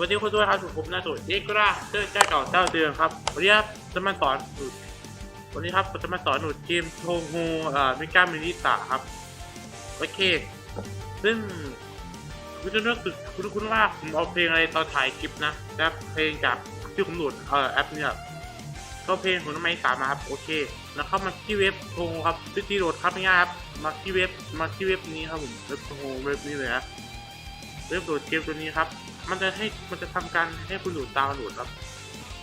มาด้วยครับผมนาสุดเอกราเจ้าเจ้าเก่าเจ้าเดิมครับวันนี้ครับจะมาสอนหนูวันนี้ครับผมจะมาสอนหนูเกมโทโฮเอ่อมิก้ามินิตาครับโอเค ซึ่งคุณจะนึกถึงคุณคุณว่าผมเอาเพลงอะไรตอนถ่ายคลิปนะและเพลงจากที่ผมโหลดเอ่อแอปเนี่ยก็เพลงของน้องไม้สามมาครับโอเคแล้วเข้ามาที่เว็บโทโฮครับที่ที่โหลดครับง่ายครับมาที่เว็บมาที่เว็บนี้ครับผมเว็บโทโฮเว็บนี้เลยนะเว็บโหลดเกมตัวนี้ครับ มันจะให้มันจะทำการให้คุณหลดดาวหลุดครับ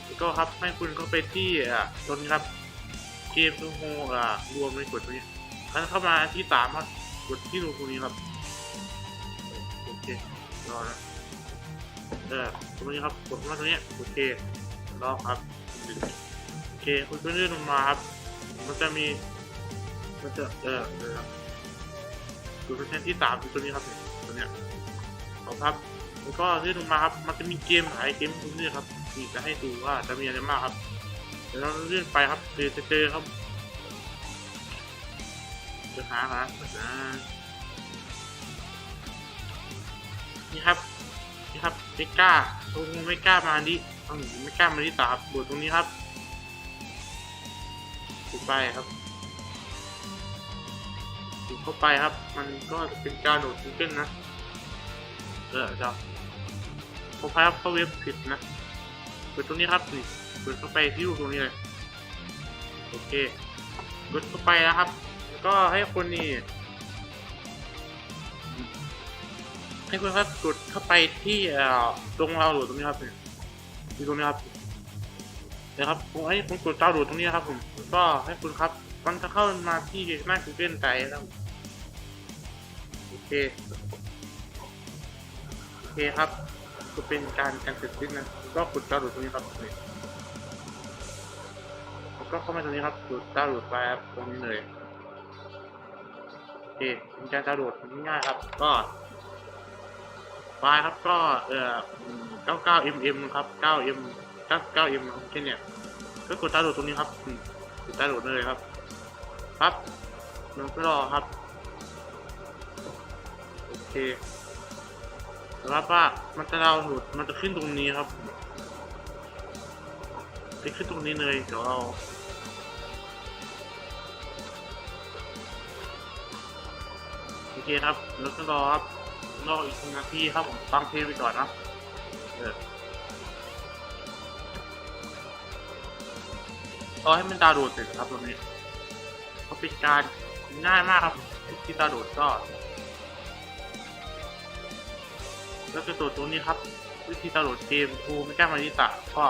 แล้วก็ครับให้คุณเข้าไปที่อ่าตรงนี้ครับ เกมทูโฮอ่ารวมในกดตรงนี้แล้วเข้ามาที่สามครับกดที่รูตรงนี้ครับโอเครอนะเออตรงนี้ครับกดมาตรงนี้โอเครอครับโอเคคุณก็เลื่อนลงมาครับ มันจะมีมันจะเออเออครับกดเปอร์เซ็นต์ที่สามตัวนี้ครับตัวเนี้ยเอาครับ แล้วก็เลื่อนลงมาครับมันจะมีเกมหลายเกมให้คุณเลือกครับนี่จะให้ดูว่าจะมีอะไรมากครับเดี๋ยวเราเลื่อนไปครับเดี๋ยวจะเจอครับจะหาหาอ่านี่ครับนี่ครับไม่กล้าโอ้ไม่กล้ามาดิอืมไม่กล้ามาดิตาครับบทตรงนี้ครับถูกไปครับถูกเข้าไปครับ มันก็เป็นการโหลด Google นะเออจ้า ผมพายเข้าเว็บผิดนะเปิดตรงนี้ครับนี่เปิดเข้าไปที่รูปตรงนี้เลย โอเค กดเข้าไปแล้วครับ แล้วก็ให้คนนี่ ให้คุณครับกดเข้าไปที่ตรงเราโหลดตรงนี้ครับที่ตรงนี้ครับนะครับผมให้ผมกดดาวน์โหลดตรงนี้ครับผมก็ให้คุณครับมันจะเข้ามาที่หน้า Google ไดแล้วโอเค โอเคครับ ก็เป็นการการเสร็จสิ้นนะก็กดดาวหลุดตรงนี้ครับแล้วก็เข้ามาตรงนี้ครับกดดาวหลุดไฟล์ครับตรงนี้เลยโอเคเป็นการดาวหลดง่ายครับ ก็ไฟล์ครับก็เอ่อ 99 mm ครับ 9 m 99 m แค่เนี้ยก็กดดาหลดตรงนี้ครับอืมกดดาหลดเลยครับปั๊บมันก็รอครับ โอเค รับว่ามันจะดาวหลดมันจะขึ้นตรงนี้ครับจะขึ้นตรงนี้เลยเดี๋ยวเราโอเคครับแล้วก็รอครับรออีกหนึ่งนาทีครับผมฟังเพลงไปก่อนนะเออรอให้มันดาวโหลดเสร็จครับตรงนี้เขาเป็นการง่ายมากครับที่ดาวโหลดก็ แล้วก็ตัวตัวนี้ครับ วิธีดาวน์โหลดเกมทูไม่กล้ามานิตะก็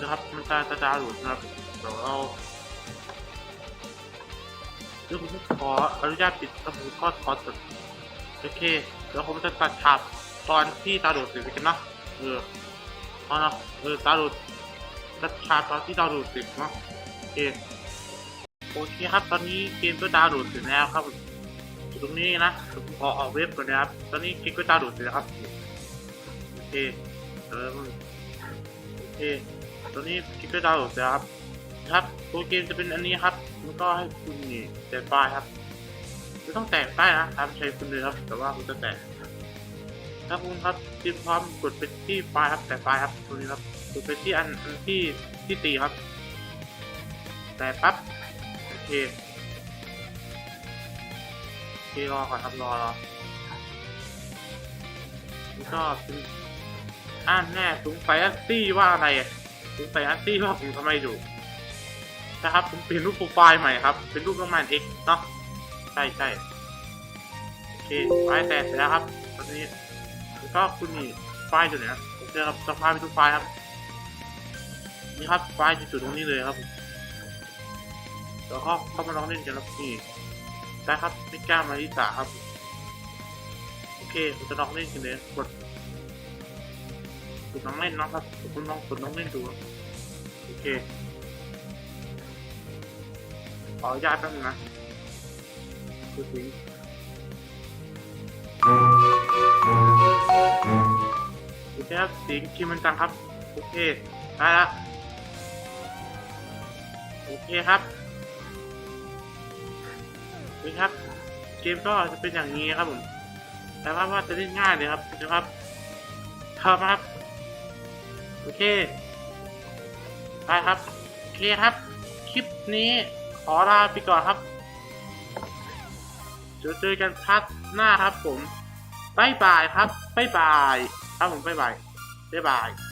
นะครับมันจะจะดาวน์โหลดนะครับเดี๋ยวเราเดี๋ยวผมขออนุญาตปิดครับผมก็ขอตัดโอเคเดี๋ยวผมจะตัดฉากตอนที่ดาวน์โหลดเสร็จกันนะเออเอานะเออดาวน์โหลดตัดฉากตอนที่ดาวน์โหลดเสร็จเนาะโอเคโอเคครับตอนนี้เกมก็ดาวน์โหลดเสร็จแล้วครับ ตรงนี้นะผมขอออกเว็บก่อนนะครับ ตอนนี้คลิกก็ดาวน์โหลดเสร็จแล้วครับ โอเคเออโอเค ตอนนี้คลิกก็ดาวน์โหลดเสร็จแล้วครับ ครับตัวเกมจะเป็นอันนี้ครับแล้วก็ให้คุณนี่แตะไฟล์ครับไม่ต้องแตะป้ายนะตามใจคุณเลยครับ แต่ว่าคุณจะแตะถ้าคุณครับเตรียมพร้อมกดไปที่ไฟล์ครับแตะไฟล์ครับตรงนี้ครับกดไปที่อันอันที่ที่ตีครับ แต่ปั๊บโอเค โอเครอก่อนครับรอรอนี่ก็เป็นอ่านแน่สงสัยอันตี้ว่าอะไรอะสงสัยอันตี้ว่าผมทำไมอยู่นะครับผมเปลี่ยนรูปโปรไฟล์ใหม่ครับ เป็นรูปน้องแมนเอ็กเนาะใช่ใช่โอเคไฟล์แตกเสร็จแล้วครับตอนนี้แล้วก็คุณนี่ไฟล์อยู่ไหนครับโอเครับจะพาไปดูไฟล์ครับ นี่ครับไฟล์อยู่จุดตรงนี้เลยครับแล้วก็เข้ามาลองเล่นกันแล้วนี่ ได้ครับไม่กล้ามาที่สาครับ โอเคผมจะลองเล่นกันเลยกดกดน้องเล่นนะครับคุณลองกดน้องเล่นดูโอเคขออนุญาตแป๊บนึงนะดูสิโอเคครับเสียงคิมมันจังครับ โอเค ได้ละโอเคครับ นี่ครับ เกมก็จะเป็นอย่างนี้ครับผมแต่ว่าว่าจะเล่นง่ายเลยครับนะครับเข้ามาครับโอเคได้ครับโอเคครับ คลิปนี้ขอลาไปก่อนครับเจเจอกันพักหน้าครับผมบายบายครับบายบายครับผมบายบายบายบาย